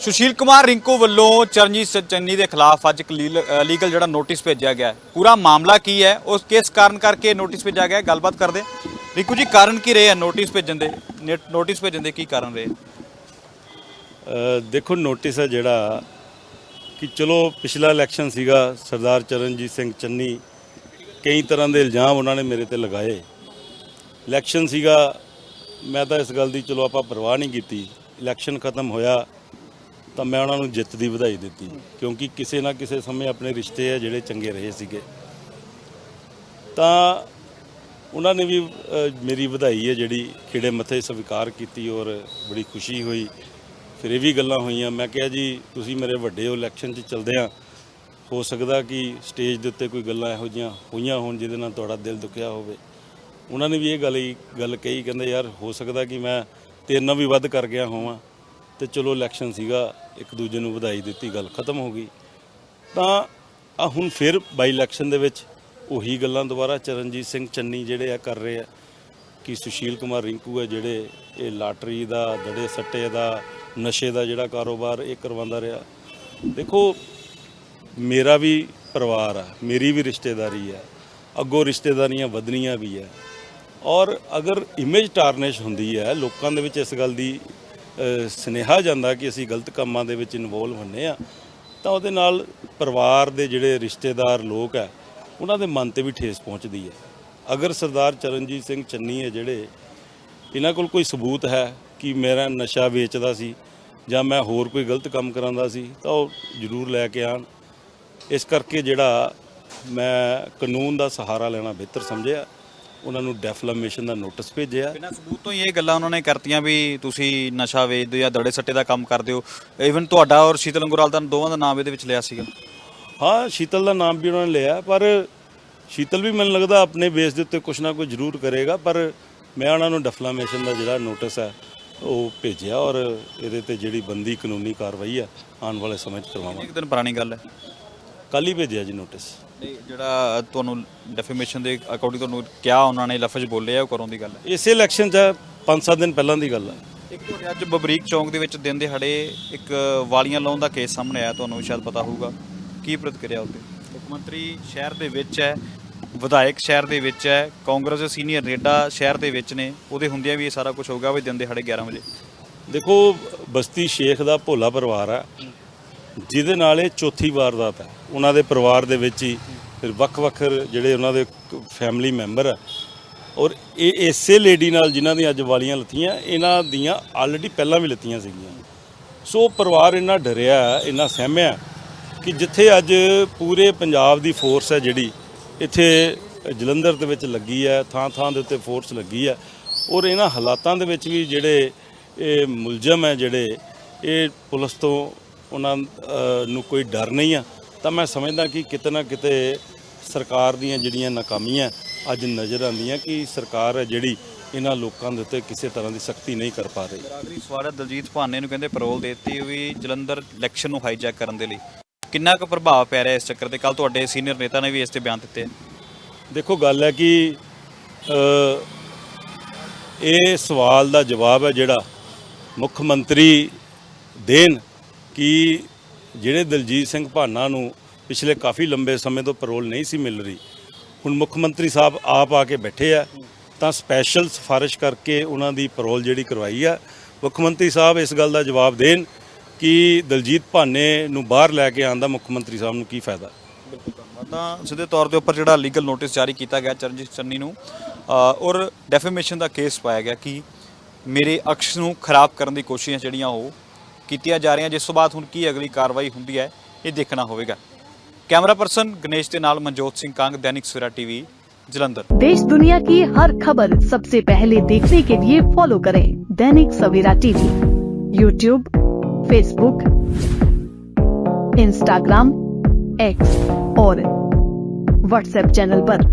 ਸੁਸ਼ੀਲ ਕੁਮਾਰ ਰਿੰਕੂ ਵੱਲੋਂ ਚਰਨਜੀਤ ਚੰਨੀ ਦੇ ਖਿਲਾਫ ਅੱਜ ਇੱਕ ਲੀਗਲ ਜਿਹੜਾ ਨੋਟਿਸ ਭੇਜਿਆ ਗਿਆ ਪੂਰਾ ਮਾਮਲਾ ਕੀ ਹੈ? ਉਸ ਕਿਸ ਕਾਰਨ ਕਰਕੇ ਨੋਟਿਸ ਭੇਜਿਆ ਗਿਆ ਗੱਲਬਾਤ ਕਰਦੇ ਰਿੰਕੂ ਜੀ, ਕਾਰਨ ਕੀ ਰਹੇ ਆ ਨੋਟਿਸ ਭੇਜਣ ਦੇ? ਨੇਟ- ਨੋਟਿਸ ਭੇਜਣ ਦੇ ਕੀ ਕਾਰਨ ਰਹੇ? ਦੇਖੋ, ਨੋਟਿਸ ਹੈ ਜਿਹੜਾ ਕਿ ਚਲੋ, ਪਿਛਲਾ ਇਲੈਕਸ਼ਨ ਸੀਗਾ, ਸਰਦਾਰ ਚਰਨਜੀਤ ਸਿੰਘ ਚੰਨੀ ਕਈ ਤਰ੍ਹਾਂ ਦੇ ਇਲਜ਼ਾਮ ਉਹਨਾਂ ਨੇ ਮੇਰੇ ਤੇ ਲਗਾਏ। ਇਲੈਕਸ਼ਨ ਸੀਗਾ, ਮੈਂ ਤਾਂ ਇਸ ਗੱਲ ਦੀ ਚਲੋ ਆਪਾਂ ਪਰਵਾਹ ਨਹੀਂ ਕੀਤੀ। ਇਲੈਕਸ਼ਨ ਖਤਮ ਹੋਇਆ। ਤਾਂ ਮੈਂ ਉਹਨਾਂ ਨੂੰ ਜਿੱਤ ਦੀ ਵਧਾਈ ਦਿੱਤੀ, ਕਿਉਂਕਿ ਕਿਸੇ ਨਾ ਕਿਸੇ ਸਮੇਂ ਆਪਣੇ ਰਿਸ਼ਤੇ ਆ ਜਿਹੜੇ ਚੰਗੇ ਰਹੇ ਸੀਗੇ। ਤਾਂ ਉਹਨਾਂ ਨੇ ਵੀ ਮੇਰੀ ਵਧਾਈ ਹੈ ਜਿਹੜੀ ਖਿੜੇ ਮੱਥੇ ਸਵੀਕਾਰ ਕੀਤੀ ਔਰ ਬੜੀ ਖੁਸ਼ੀ ਹੋਈ। ਫਿਰ ਇਹ ਵੀ ਗੱਲਾਂ ਹੋਈਆਂ। ਮੈਂ ਕਿਹਾ ਜੀ, ਤੁਸੀਂ ਮੇਰੇ ਵੱਡੇ ਇਲੈਕਸ਼ਨ 'ਚ ਚਲਦੇ ਆ। ਹੋ ਸਕਦਾ ਕਿ ਸਟੇਜ ਦੇ ਉੱਤੇ ਕੋਈ ਗੱਲਾਂ ਇਹੋ ਜਿਹੀਆਂ ਹੋਈਆਂ ਹੋਣ ਜਿਹਦੇ ਨਾਲ ਤੁਹਾਡਾ ਦਿਲ ਦੁਖਿਆ ਹੋਵੇ। ਉਹਨਾਂ ਨੇ ਵੀ ਇਹ ਗੱਲ ਹੀ, ਗੱਲ ਕਹੀ, ਕਹਿੰਦੇ ਯਾਰ ਹੋ ਸਕਦਾ ਕਿ ਮੈਂ ਤੇਰੇ ਨਾਲ ਵੀ ਵੱਧ ਕਰ ਗਿਆ ਹੋਵਾਂ। ਤੇ ਚਲੋ ਇਲੈਕਸ਼ਨ ਸੀਗਾ, ਇੱਕ ਦੂਜੇ ਨੂੰ ਵਧਾਈ ਦਿੱਤੀ, ਗੱਲ ਖਤਮ ਹੋ ਗਈ। ਤਾਂ ਆ ਹੁਣ ਫਿਰ ਬਾਈ ਇਲੈਕਸ਼ਨ ਦੇ ਵਿੱਚ ਉਹੀ ਗੱਲਾਂ ਦੁਬਾਰਾ ਚਰਨਜੀਤ ਸਿੰਘ ਚੰਨੀ ਜਿਹੜੇ ਆ ਕਰ ਰਹੇ ਆ, ਕਿ ਸੁਸ਼ੀਲ ਕੁਮਾਰ ਰਿੰਕੂ ਹੈ ਜਿਹੜੇ ਇਹ ਲਾਟਰੀ ਦਾ, ਦੜੇ ਸੱਟੇ ਦਾ, ਨਸ਼ੇ ਦਾ ਜਿਹੜਾ ਕਾਰੋਬਾਰ ਇਹ ਕਰਵਾਉਂਦਾ ਰਿਹਾ। ਦੇਖੋ, ਮੇਰਾ ਵੀ ਪਰਿਵਾਰ ਆ, ਮੇਰੀ ਵੀ ਰਿਸ਼ਤੇਦਾਰੀ ਹੈ ਅੱਗੋਂ ਰਿਸ਼ਤੇਦਾਰੀਆਂ ਵਧਣੀਆਂ ਵੀ ਹੈ ਔਰ ਅਗਰ ਇਮੇਜ ਟਾਰਨਿਸ਼ ਹੁੰਦੀ ਹੈ ਲੋਕਾਂ ਦੇ ਵਿੱਚ ਇਸ ਗੱਲ ਦੀ ਸੁਨੇਹਾ ਜਾਂਦਾ ਕਿ ਅਸੀਂ ਗਲਤ ਕੰਮਾਂ ਦੇ ਵਿੱਚ ਇਨਵੋਲਵ ਹੁੰਨੇ ਆ, ਤਾਂ ਉਹਦੇ ਨਾਲ ਪਰਿਵਾਰ ਦੇ ਜਿਹੜੇ ਰਿਸ਼ਤੇਦਾਰ ਲੋਕ ਆ, ਉਹਨਾਂ ਦੇ ਮਨ ਤੇ ਵੀ ਠੇਸ ਪਹੁੰਚਦੀ ਹੈ। ਅਗਰ ਸਰਦਾਰ ਚਰਨਜੀਤ ਸਿੰਘ ਚੰਨੀ ਹੈ ਜਿਹੜੇ, ਇਹਨਾਂ ਕੋਲ ਕੋਈ ਸਬੂਤ ਹੈ ਕਿ ਮੇਰਾ ਨਸ਼ਾ ਵੇਚਦਾ ਸੀ ਜਾਂ ਮੈਂ ਹੋਰ ਕੋਈ ਗਲਤ ਕੰਮ ਕਰਾਂਦਾ ਸੀ, ਤਾਂ ਉਹ ਜ਼ਰੂਰ ਲੈ ਕੇ ਆਣ ਇਸ ਕਰਕੇ ਜਿਹੜਾ ਮੈਂ ਕਾਨੂੰਨ ਦਾ ਸਹਾਰਾ ਲੈਣਾ ਬਿਹਤਰ ਸਮਝਿਆ। ਉਹਨਾਂ ਨੂੰ ਡੈਫਲੇਮੇਸ਼ਨ ਦਾ ਨੋਟਿਸ ਭੇਜਿਆ। ਬਿਨਾਂ ਸਬੂਤ ਤੋਂ ਹੀ ਇਹ ਗੱਲਾਂ ਉਹਨਾਂ ਨੇ ਕਰਤੀਆਂ ਵੀ ਤੁਸੀਂ ਨਸ਼ਾ ਵੇਚਦੇ ਹੋ ਜਾਂ ਦੜੇ ਸੱਟੇ ਦਾ ਕੰਮ ਕਰਦੇ ਹੋ। ਇਵਨ ਤੁਹਾਡਾ ਔਰ ਸ਼ੀਤਲ ਅੰਗੁਰਾਲ ਦਾ ਦੋਵਾਂ ਦਾ ਨਾਮ ਇਹਦੇ ਵਿੱਚ ਲਿਆ ਸੀਗਾ। ਹਾਂ ਸ਼ੀਤਲ ਦਾ ਨਾਮ ਵੀ ਉਹਨਾਂ ਨੇ ਲਿਆ ਪਰ ਸ਼ੀਤਲ ਵੀ ਮੈਨੂੰ ਲੱਗਦਾ ਆਪਣੇ ਬੇਸ ਦੇ ਉੱਤੇ ਕੁਝ ਨਾ ਕੁਝ ਜ਼ਰੂਰ ਕਰੇਗਾ ਪਰ ਮੈਂ ਉਹਨਾਂ ਨੂੰ ਡੈਫਲੇਮੇਸ਼ਨ ਦਾ ਜਿਹੜਾ ਨੋਟਿਸ ਹੈ ਉਹ ਭੇਜਿਆ ਔਰ ਇਹਦੇ ਤੇ ਜਿਹੜੀ ਬੰਦੀ ਕਾਨੂੰਨੀ ਕਾਰਵਾਈ ਹੈ ਆਉਣ ਵਾਲੇ ਸਮੇਂ 'ਚ ਕਰਵਾਵਾਂਗੇ। ਇੱਕ ਦਿਨ ਪੁਰਾਣੀ ਗੱਲ ਹੈ? ਕੱਲ ਹੀ ਭੇਜਿਆ ਜੀ ਨੋਟਿਸ ਨਹੀਂ ਜਿਹੜਾ ਤੁਹਾਨੂੰ ਡੈਫੀਮੇਸ਼ਨ ਦੇ ਅਕੋਰਡਿੰਗ ਤੁਹਾਨੂੰ ਕਿਹਾ ਉਹਨਾਂ ਨੇ ਲਫ਼ਜ਼ ਬੋਲੇ ਆ ਉਹ ਕਰੋਂ ਦੀ ਗੱਲ ਹੈ। ਇਸੇ ਇਲੈਕਸ਼ਨ 'ਚ 5-7 ਦਿਨ ਪਹਿਲਾਂ ਦੀ ਗੱਲ ਹੈ। ਇੱਕ ਤੁਹਾਡੇ ਅੱਜ ਬਬਰੀਕ ਚੌਂਕ ਦੇ ਵਿੱਚ ਦਿਨ ਦਿਹਾੜੇ ਇੱਕ ਵਾਲੀਆਂ ਲਾਉਣ ਦਾ ਕੇਸ ਸਾਹਮਣੇ ਆਇਆ ਤੁਹਾਨੂੰ ਸ਼ਾਇਦ ਪਤਾ ਹੋਊਗਾ। ਕੀ ਪ੍ਰਤੀਕਿਰਿਆ ਉੱਤੇ? ਮੁੱਖ ਮੰਤਰੀ ਸ਼ਹਿਰ ਦੇ ਵਿੱਚ ਹੈ ਵਿਧਾਇਕ ਸ਼ਹਿਰ ਦੇ ਵਿੱਚ ਹੈ ਕਾਂਗਰਸ ਦੇ ਸੀਨੀਅਰ ਲੀਡਰ ਸ਼ਹਿਰ ਦੇ ਵਿੱਚ ਨੇ ਉਹਦੇ ਹੁੰਦਿਆਂ ਵੀ ਇਹ ਸਾਰਾ ਕੁਝ ਹੋਊਗਾ ਵੀ ਦਿਨ ਦਿਹਾੜੇ 11 ਵਜੇ। ਦੇਖੋ ਬਸਤੀ ਸ਼ੇਖ ਦਾ ਭੋਲਾ ਪਰਿਵਾਰ ਹੈ ਜਿਹਦੇ ਨਾਲ ਇਹ ਚੌਥੀ ਵਾਰਦਾਤ ਹੈ। ਉਹਨਾਂ ਦੇ ਪਰਿਵਾਰ ਦੇ ਵਿੱਚ ਹੀ ਫਿਰ ਵੱਖ-ਵੱਖ ਜਿਹੜੇ ਉਹਨਾਂ ਦੇ ਫੈਮਿਲੀ ਮੈਂਬਰ ਆ। ਔਰ ਇਹ ਇਸੇ ਲੇਡੀ ਨਾਲ ਜਿਨ੍ਹਾਂ ਦੀਆਂ ਅੱਜ ਵਾਲੀਆਂ ਲੱਤੀਆਂ ਇਹਨਾਂ ਦੀਆਂ ਆਲਰੇਡੀ ਪਹਿਲਾਂ ਵੀ ਲੱਤੀਆਂ ਸੀਗੀਆਂ। ਸੋ ਪਰਿਵਾਰ ਇੰਨਾ ਡਰਿਆ, ਇੰਨਾ ਸਹਿਮਿਆ ਕਿ ਜਿੱਥੇ ਅੱਜ ਪੂਰੇ ਪੰਜਾਬ ਦੀ ਫੋਰਸ ਹੈ ਜਿਹੜੀ, ਇੱਥੇ ਜਲੰਧਰ ਦੇ ਵਿੱਚ ਲੱਗੀ ਹੈ ਥਾਂ ਥਾਂ ਦੇ ਉੱਤੇ ਫੋਰਸ ਲੱਗੀ ਹੈ। ਔਰ ਇਹਨਾਂ ਹਾਲਾਤਾਂ ਦੇ ਵਿੱਚ ਵੀ ਜਿਹੜੇ ਇਹ ਮੁਲਜ਼ਮ ਹੈ ਜਿਹੜੇ, ਇਹ ਪੁਲਿਸ ਤੋਂ ਉਹਨਾਂ ਨੂੰ ਕੋਈ ਡਰ ਨਹੀਂ ਆ ਤਾਂ ਮੈਂ ਸਮਝਦਾ ਕਿ ਕਿਤੇ ਨਾ ਕਿਤੇ ਸਰਕਾਰ ਦੀਆਂ ਜਿਹੜੀਆਂ ਨਾਕਾਮੀਆਂ ਅੱਜ ਨਜ਼ਰ ਆਉਂਦੀਆਂ ਕਿ ਸਰਕਾਰ ਹੈ ਜਿਹੜੀ ਇਹਨਾਂ ਲੋਕਾਂ ਦੇ ਉੱਤੇ ਕਿਸੇ ਤਰ੍ਹਾਂ ਦੀ ਸਖਤੀ ਨਹੀਂ ਕਰ ਪਾ ਰਹੀ। ਆਖਰੀ ਸਵਾਲ ਦਲਜੀਤ ਭਾਨੇ ਨੂੰ ਕਹਿੰਦੇ ਪਰੋਲ ਦੇਤੀ ਵੀ ਜਲੰਧਰ ਇਲੈਕਸ਼ਨ ਨੂੰ ਹਾਈਜੈਕ ਕਰਨ ਦੇ ਲਈ। ਕਿੰਨਾ ਕੁ ਪ੍ਰਭਾਵ ਪੈ ਰਿਹਾ ਇਸ ਚੱਕਰ ਤੇ? ਕੱਲ ਤੁਹਾਡੇ ਸੀਨੀਅਰ ਨੇਤਾ ਨੇ ਵੀ ਇਸ ਤੇ ਬਿਆਨ ਦਿੱਤੇ। ਦੇਖੋ ਗੱਲ ਹੈ ਕਿ ਇਹ ਸਵਾਲ ਦਾ ਜਵਾਬ ਹੈ ਜਿਹੜਾ ਮੁੱਖ ਮੰਤਰੀ ਦੇਣ ਕਿ ਜਿਹੜੇ ਦਲਜੀਤ ਸਿੰਘ ਭਾਨਾ ਨੂੰ ਪਿਛਲੇ ਕਾਫੀ ਲੰਬੇ ਸਮੇਂ ਤੋਂ ਪਰੋਲ ਨਹੀਂ ਸੀ ਮਿਲ ਰਹੀ, ਹੁਣ ਮੁੱਖ ਮੰਤਰੀ ਸਾਹਿਬ ਆਪ ਆ ਕੇ ਬੈਠੇ ਆ, ਤਾਂ ਸਪੈਸ਼ਲ ਸਿਫਾਰਿਸ਼ ਕਰਕੇ ਉਹਨਾਂ ਦੀ ਪਰੋਲ ਜਿਹੜੀ ਕਰਵਾਈ ਆ, ਮੁੱਖ ਮੰਤਰੀ ਸਾਹਿਬ ਇਸ ਗੱਲ ਦਾ ਜਵਾਬ ਦੇਣ ਕਿ ਦਲਜੀਤ ਭਾਨੇ ਨੂੰ ਬਾਹਰ ਲੈ ਕੇ ਆਉਣ ਦਾ ਮੁੱਖ ਮੰਤਰੀ ਸਾਹਿਬ ਨੂੰ ਕੀ ਫਾਇਦਾ? ਬਿਲਕੁਲ ਧੰਨਵਾਦ। ਤਾਂ ਸਿੱਧੇ ਤੌਰ ਦੇ ਉੱਪਰ ਜਿਹੜਾ ਲੀਗਲ ਨੋਟਿਸ ਜਾਰੀ ਕੀਤਾ ਗਿਆ ਚਰਨਜੀਤ ਚੰਨੀ ਨੂੰ ਔਰ ਡੈਫੇਮੇਸ਼ਨ ਦਾ ਕੇਸ ਪਾਇਆ ਗਿਆ ਕਿ ਮੇਰੇ ਅਕਸ਼ ਨੂੰ ਖਰਾਬ ਕਰਨ ਦੀ ਕੋਸ਼ਿਸ਼ਾਂ ਜਿਹੜੀਆਂ ਉਹ ਕੀਤੀਆਂ ਜਾ ਰਹੀਆਂ ਜਿਸ ਤੋਂ ਬਾਅਦ ਹੁਣ ਕੀ ਅਗਲੀ ਕਾਰਵਾਈ ਹੁੰਦੀ ਹੈ ਇਹ ਦੇਖਣਾ ਹੋਵੇਗਾ ਕੈਮਰਾ ਪਰਸਨ ਗਣੇਸ਼ ਦੇ ਨਾਲ ਮਨਜੋਤ ਸਿੰਘ ਕੰਗ ਦੈਨਿਕ ਸਵੇਰਾ ਟੀਵੀ ਜਲੰਧਰ देश दुनिया की हर खबर सबसे पहले देखने के लिए फॉलो करें Dainik Savera TV YouTube Facebook Instagram X और व्हाट्सएप चैनल पर।